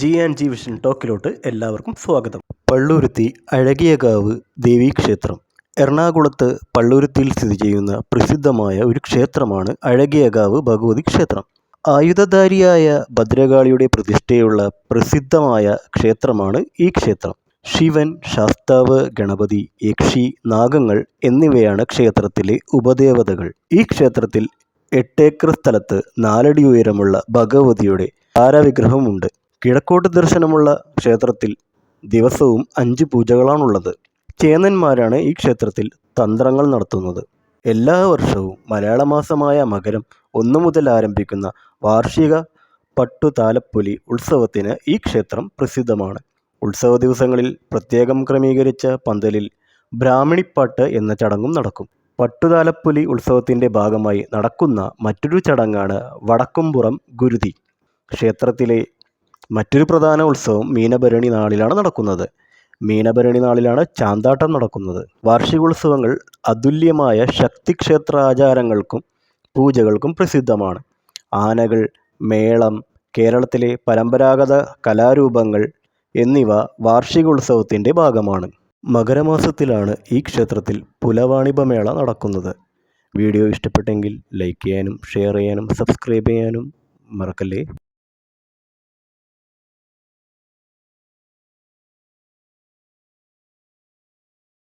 G and G vision ടോക്കിലോട്ട് എല്ലാവർക്കും സ്വാഗതം. പള്ളുരുത്തി അഴകിയകാവ് ദേവീക്ഷേത്രം. എറണാകുളത്ത് പള്ളുരുത്തിയിൽ സ്ഥിതി ചെയ്യുന്ന പ്രസിദ്ധമായ ഒരു ക്ഷേത്രമാണ് അഴകിയകാവ് ഭഗവതി ക്ഷേത്രം. ആയുധധാരിയായ ഭദ്രകാളിയുടെ പ്രതിഷ്ഠയുള്ള പ്രസിദ്ധമായ ക്ഷേത്രമാണ് ഈ ക്ഷേത്രം. ശിവൻ ശാസ്താവ് ഗണപതി യക്ഷി നാഗങ്ങൾ എന്നിവയാണ് ക്ഷേത്രത്തിലെ ഉപദേവതകൾ. ഈ ക്ഷേത്രത്തിൽ എട്ടേക്കർ സ്ഥലത്ത് നാലടി ഉയരമുള്ള ഭഗവതിയുടെ താരവിഗ്രഹമുണ്ട്. കിഴക്കോട്ട് ദർശനമുള്ള ക്ഷേത്രത്തിൽ ദിവസവും അഞ്ച് പൂജകളാണുള്ളത്. ചേന്നന്മാരാണ് ഈ ക്ഷേത്രത്തിൽ തന്ത്രങ്ങൾ നടത്തുന്നത്. എല്ലാ വർഷവും മലയാള മാസമായ മകരം ഒന്നു മുതൽ ആരംഭിക്കുന്ന വാർഷിക പട്ടുതാലപ്പൊലി ഉത്സവത്തിന് ഈ ക്ഷേത്രം പ്രസിദ്ധമാണ്. ഉത്സവ ദിവസങ്ങളിൽ പ്രത്യേകം ക്രമീകരിച്ച പന്തലിൽ ബ്രാഹ്മണിപ്പാട്ട് എന്ന ചടങ്ങും നടക്കും. പട്ടുതാലപ്പൊലി ഉത്സവത്തിന്റെ ഭാഗമായി നടക്കുന്ന മറ്റൊരു ചടങ്ങാണ് വടക്കുംപുറം ഗുരുതി. ക്ഷേത്രത്തിലെ മറ്റൊരു പ്രധാന ഉത്സവം മീനഭരണി നാളിലാണ് നടക്കുന്നത്. മീനഭരണി നാളിലാണ് ചാന്താട്ടം നടക്കുന്നത്. വാർഷികോത്സവങ്ങൾ അതുല്യമായ ശക്തിക്ഷേത്ര ആചാരങ്ങൾക്കും പൂജകൾക്കും പ്രസിദ്ധമാണ്. ആനകൾ മേളം കേരളത്തിലെ പരമ്പരാഗത കലാരൂപങ്ങൾ എന്നിവ വാർഷികോത്സവത്തിന്റെ ഭാഗമാണ്. മകരമാസത്തിലാണ് ഈ ക്ഷേത്രത്തിൽ പുലവാണിഭമേള നടക്കുന്നത്. വീഡിയോ ഇഷ്ടപ്പെട്ടെങ്കിൽ ലൈക്ക് ചെയ്യാനും ഷെയർ ചെയ്യാനും സബ്സ്ക്രൈബ് ചെയ്യാനും മറക്കല്ലേ?